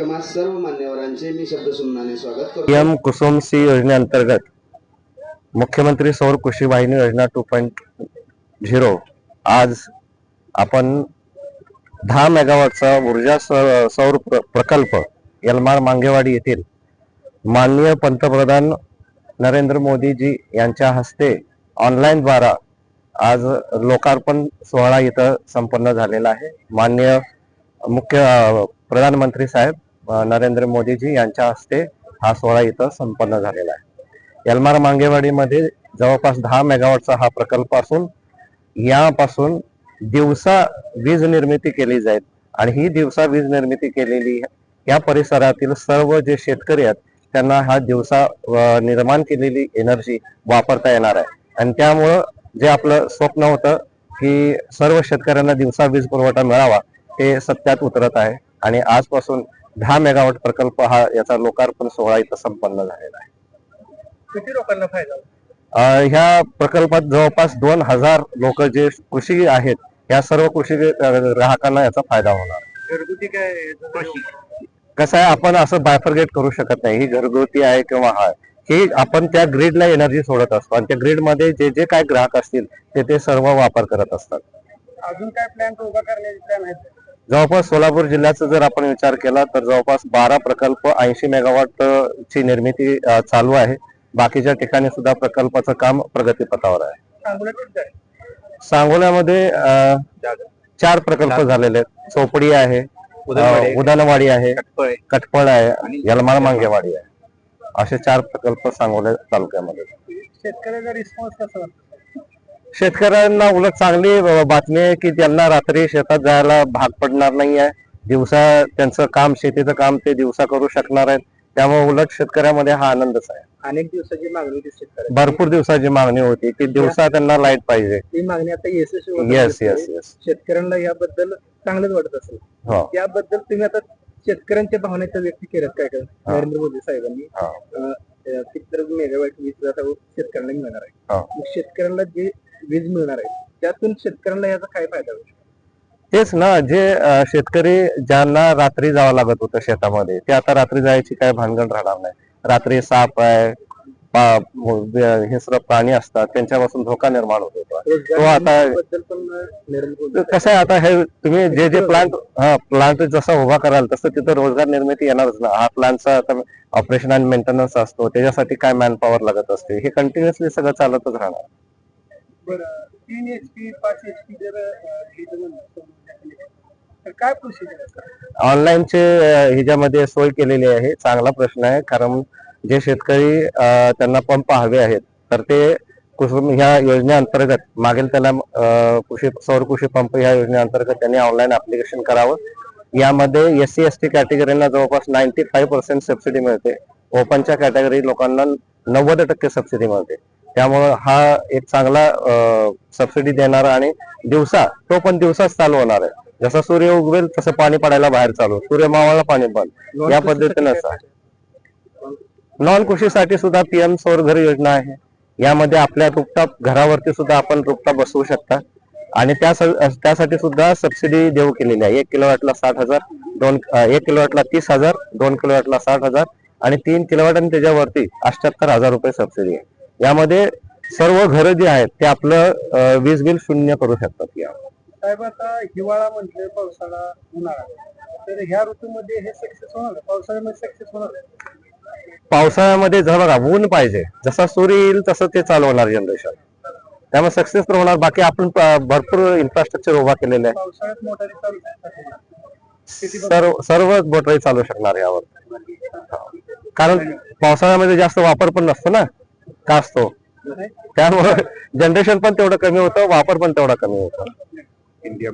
कार्यक्रमात सर्व मान्यवरांचे मी शब्द स्वागत करतो. एम कुसुम सी योजनेअंतर्गत मुख्यमंत्री सौर कृषी वाहिनी योजना टू पॉईंट झिरो आज आपण दहा मेगावॉटचा ऊर्जा स- सौर प्र- प्रकल्प यलमार मांगेवाडी येथील माननीय पंतप्रधान नरेंद्र मोदीजी यांच्या हस्ते ऑनलाईनद्वारा आज लोकार्पण सोहळा इथं संपन्न झालेला आहे. माननीय मुख्य प्रधानमंत्री साहेब नरेंद्र मोदीजी यांच्या हस्ते हा सोहळा इथं संपन्न झालेला आहे. यलमार मांगेवाडीमध्ये जवळपास दहा मेगावॉटचा हा प्रकल्प असून यापासून दिवसा वीज निर्मिती केली जाईल आणि ही दिवसा वीज निर्मिती केलेली या परिसरातील सर्व जे शेतकरी आहेत त्यांना हा दिवसा निर्माण केलेली एनर्जी वापरता येणार आहे. आणि त्यामुळं जे आपलं स्वप्न होतं की सर्व शेतकऱ्यांना दिवसा वीज पुरवठा मिळावा ते सत्यात उतरत आहे. आणि आजपासून दहा मेगावॉट प्रकल्प हा याचा लोकार्पण सोहळा इथं संपन्न झालेला आहे. किती लोकांना फायदा ह्या प्रकल्पात जवळपास दोन हजार लोक जे कृषी आहेत या सर्व कृषी ग्राहकांना याचा फायदा होणार. घरगुती काय कसं आहे आपण असं बायफर्गेट करू शकत नाही. ही घरगुती आहे किंवा हा ही आपण त्या ग्रीडला एनर्जी सोडत असतो आणि त्या ग्रीडमध्ये जे जे काय ग्राहक असतील ते ते सर्व वापर करत असतात. अजून काय प्लॅन उभा करण्याचे प्लॅन आहेत जवळपास सोलापूर जिल्ह्याचा जर आपण विचार केला तर जवळपास बारा प्रकल्प ऐंशी मेगावॉट ची निर्मिती चालू आहे. बाकीच्या ठिकाणी सुद्धा प्रकल्पाचं काम प्रगतीपथावर आहे. सांगोल्यामध्ये चार प्रकल्प झालेले आहेत. चोपडी आहे उदनवाडी. आहे. कटपळे आहे यलमाळ मांगेवाडी आहे असे चार प्रकल्प सांगोल्या तालुक्यामध्ये. शेतकऱ्याचा रिस्पॉन्स कसा? शेतकऱ्यांना उलट चांगली बातमी आहे की त्यांना रात्री शेतात जायला भाग पडणार नाही आहे दिवसा त्यांचं काम शेतीचं काम ते दिवसा करू शकणार आहेत. त्यामुळे उलट शेतकऱ्यामध्ये हा आनंदच आहे. अनेक दिवसाची मागणी होती शेतकऱ्याची. भरपूर दिवसाची मागणी होती की दिवसा त्यांना लाइट पाहिजे. ती मागणी आता यशस्वी येस. येस येस शेतकऱ्यांना याबद्दल चांगलंच वाटत असेल. हो. याबद्दल तुम्ही आता शेतकऱ्यांच्या भावनेच्या व्यक्त केल्यात काय काय नरेंद्र मोदी साहेबांनी. हा. मेगावाट वीज आता शेतकऱ्यांना मिळणार आहे. हा. शेतकऱ्यांना जे वीज मिळणार आहे. त्यातून शेतकऱ्यांना याचा काय फायदा होईल? तेच ना जे शेतकरी ज्यांना रात्री जावं लागत होतं शेतामध्ये ते आता रात्री जायची काय भानगड राहणार नाही. रात्री साप आहे हे सर्व प्राणी असतात त्यांच्यापासून धोका निर्माण होत. होता तो आता कसं आहे आता हे तुम्ही जे जे प्लांट हा प्लांट जसा उभा कराल तसं तिथं रोजगार निर्मिती येणारच ना. हा प्लांटचा आता ऑपरेशन आणि मेंटेनन्स असतो त्याच्यासाठी काय मॅन पॉवर लागत असते हे कंटिन्युअसली सगळं चालतच राहणार. बरं तीन एच पी पाच एच पी जर म्हणलं तर काय? प्रोसिजर ऑनलाईनचे ह्याच्यामध्ये सोय केलेली आहे. चांगला प्रश्न आहे कारण जे शेतकरी त्यांना पंप हवे आहेत तर ते कुसुम ह्या योजनेअंतर्गत मागील त्याला कृषी सौर कृषी पंप ह्या योजनेअंतर्गत त्यांनी ऑनलाईन ऍप्लिकेशन करावं. यामध्ये एस सी एस टी कॅटेगरीला जवळपास नाईन्टी फाईव्ह पर्सेंट सबसिडी मिळते ओपनच्या कॅटेगरी लोकांना नव्वद टक्के सबसिडी मिळते. त्यामुळं हा एक चांगला सबसिडी देणारा आणि दिवसा तो पण दिवसाच चालू होणार आहे. जसं सूर्य उगवेल तसं पाणी पडायला बाहेर चालू सूर्य मावळला पाणी बंद. या पद्धतीनं नॉन कृषीसाठी सुद्धा पीएम सौर घर योजना आहे. यामध्ये आपल्या रुपटॉप घरावरती सुद्धा आपण रुपटॉप बसवू शकता. आणि त्या त्यासाठी सुद्धा सबसिडी देऊ केलेली आहे. एक किलोवॅटला साठ हजार दोन एक किलोवॅटला तीस हजार दोन किलोवॅटला साठ हजार आणि तीन किलोवॅट आणि त्याच्यावरती अठ्याहत्तर हजार रुपये सबसिडी आहे. यामध्ये सर्व घरं जी आहेत ते आपलं वीज बिल शून्य करू शकतात. या साहेब आता हिवाळा म्हटलं पावसाळा उन्हाळा तर ह्या ऋतूमध्ये हे सक्सेस होणार? पावसाळ्यामध्ये सक्सेस होणार? पावसाळ्यामध्ये जर बघा ऊन पाहिजे. जसा सूर्य येईल तसं ते चालू होणार जनरेशन त्यामुळे सक्सेस तर होणार. बाकी आपण भरपूर इन्फ्रास्ट्रक्चर उभा केलेलं आहे. सर्व सर्व मोटरी चालू शकणार यावर. कारण पावसाळ्यामध्ये जास्त वापर पण नसतो ना. का असतो? त्यामुळे जनरेशन पण तेवढं कमी होतं वापर पण तेवढा कमी होतो. इंडिया